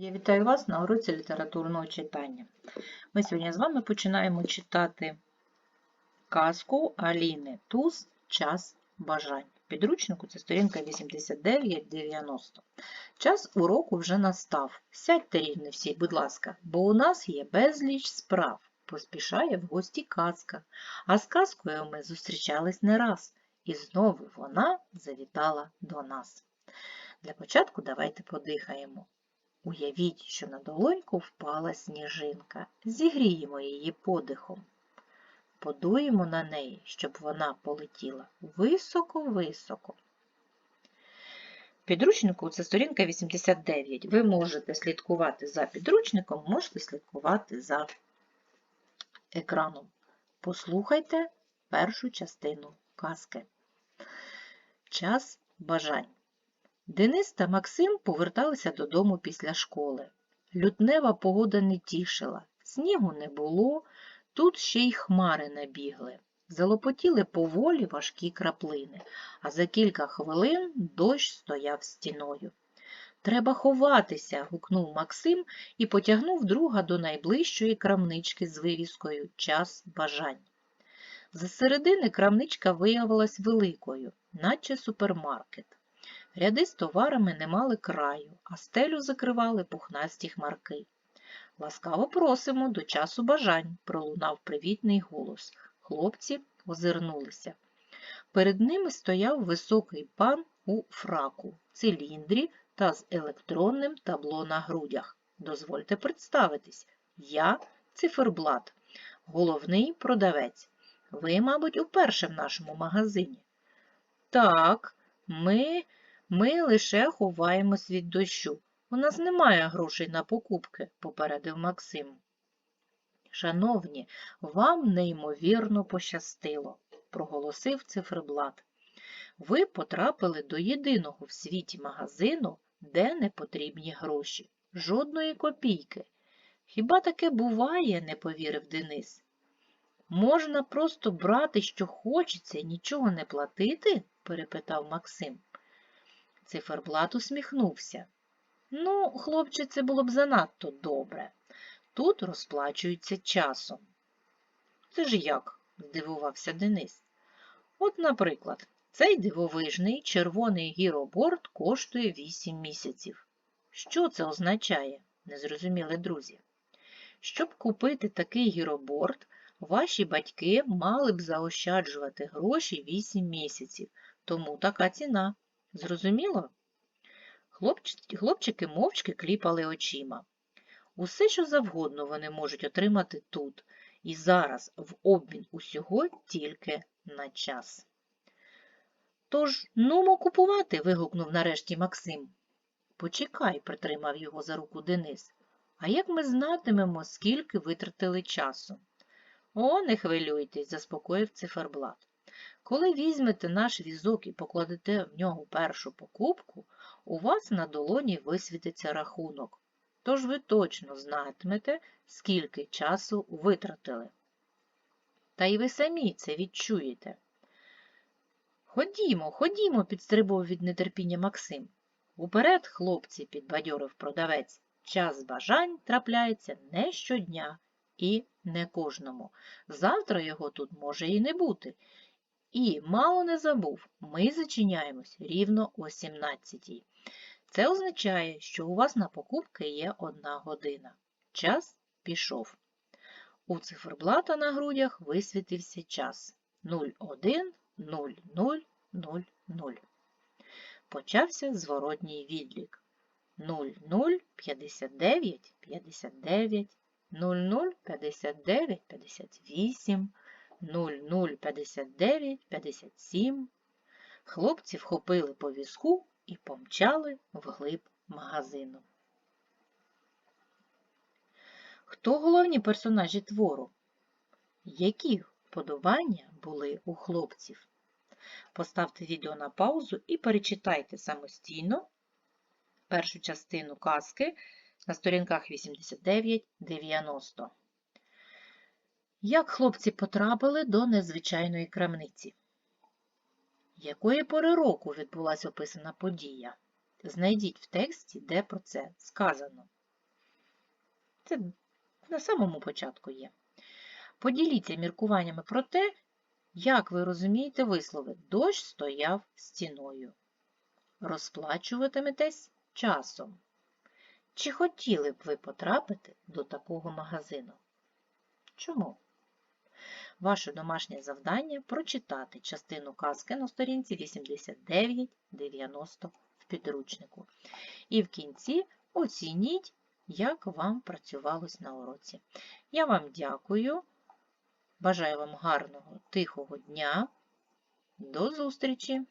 Я вітаю вас на уроці літературного читання. Ми сьогодні з вами починаємо читати казку Аліни Туз Час бажань. Підручнику це сторінка 89-90. Час уроку вже настав. Сядьте рівно всі, будь ласка, бо у нас є безліч справ. Поспішає в гості казка. А з казкою ми зустрічались не раз. І знову вона завітала до нас. Для початку давайте подихаємо. Уявіть, що на долоньку впала сніжинка. Зігріємо її подихом. Подуємо на неї, щоб вона полетіла високо-високо. Підручнику це сторінка 89. Ви можете слідкувати за підручником, можете слідкувати за екраном. Послухайте першу частину казки. Час бажань. Денис та Максим поверталися додому після школи. Лютнева погода не тішила, снігу не було, тут ще й хмари набігли. Залопотіли поволі важкі краплини, а за кілька хвилин дощ стояв стіною. Треба ховатися, гукнув Максим і потягнув друга до найближчої крамнички з вивіскою Час бажань. З середини крамничка виявилась великою, наче супермаркет. Ряди з товарами не мали краю, а стелю закривали пухнасті хмарки. Ласкаво просимо до часу бажань, пролунав привітний голос. Хлопці озирнулися. Перед ними стояв високий пан у фраку, циліндрі та з електронним табло на грудях. Дозвольте представитись, я циферблат, головний продавець. Ви, мабуть, уперше в нашому магазині. Так, ми. Ми лише ховаємось від дощу. У нас немає грошей на покупки, попередив Максим. Шановні, вам неймовірно пощастило, проголосив циферблат. Ви потрапили до єдиного в світі магазину, де не потрібні гроші. Жодної копійки. Хіба таке буває, не повірив Денис. Можна просто брати, що хочеться, нічого не платити? перепитав Максим. Циферблат усміхнувся. Ну, хлопче, це було б занадто добре. Тут розплачуються часом. Це ж як? здивувався Денис. От, наприклад, цей дивовижний червоний гіроборд коштує 8 місяців. Що це означає? не зрозуміли друзі. Щоб купити такий гіроборд, ваші батьки мали б заощаджувати гроші 8 місяців, тому така ціна. Зрозуміло? Хлопчики мовчки кліпали очима. Усе, що завгодно вони можуть отримати тут, і зараз в обмін усього тільки на час. Тож, нумо купувати, вигукнув нарешті Максим. Почекай, притримав його за руку Денис. А як ми знатимемо, скільки витратили часу? О, не хвилюйтесь, заспокоїв циферблат. Коли візьмете наш візок і покладете в нього першу покупку, у вас на долоні висвітиться рахунок. Тож ви точно знатимете, скільки часу витратили. Та й ви самі це відчуєте. Ходімо, ходімо, підстрибував від нетерпіння Максим. Уперед, хлопці, підбадьорив продавець. Час бажань трапляється не щодня і не кожному. Завтра його тут може і не бути. І мало не забув, ми зачиняємось рівно о 17 Це означає, що у вас на покупки є одна година. Час пішов. У циферблата на грудях висвітився час 01.00.00. Почався зворотній відлік 0059 59 0059 58 0059 57. Хлопці вхопили по візку і помчали вглиб магазину. Хто головні персонажі твору? Які вподобання були у хлопців? Поставте відео на паузу і перечитайте самостійно першу частину казки на сторінках 89-90. Як хлопці потрапили до незвичайної крамниці? Якої пори року відбулася описана подія? Знайдіть в тексті, де про це сказано. Це на самому початку є. Поділіться міркуваннями про те, як ви розумієте вислови дощ стояв стіною. Розплачуватиметесь часом. Чи хотіли б ви потрапити до такого магазину? Чому? Ваше домашнє завдання прочитати частину казки на сторінці 89-90 в підручнику. І в кінці оцініть, як вам працювалось на уроці. Я вам дякую. Бажаю вам гарного, тихого дня. До зустрічі!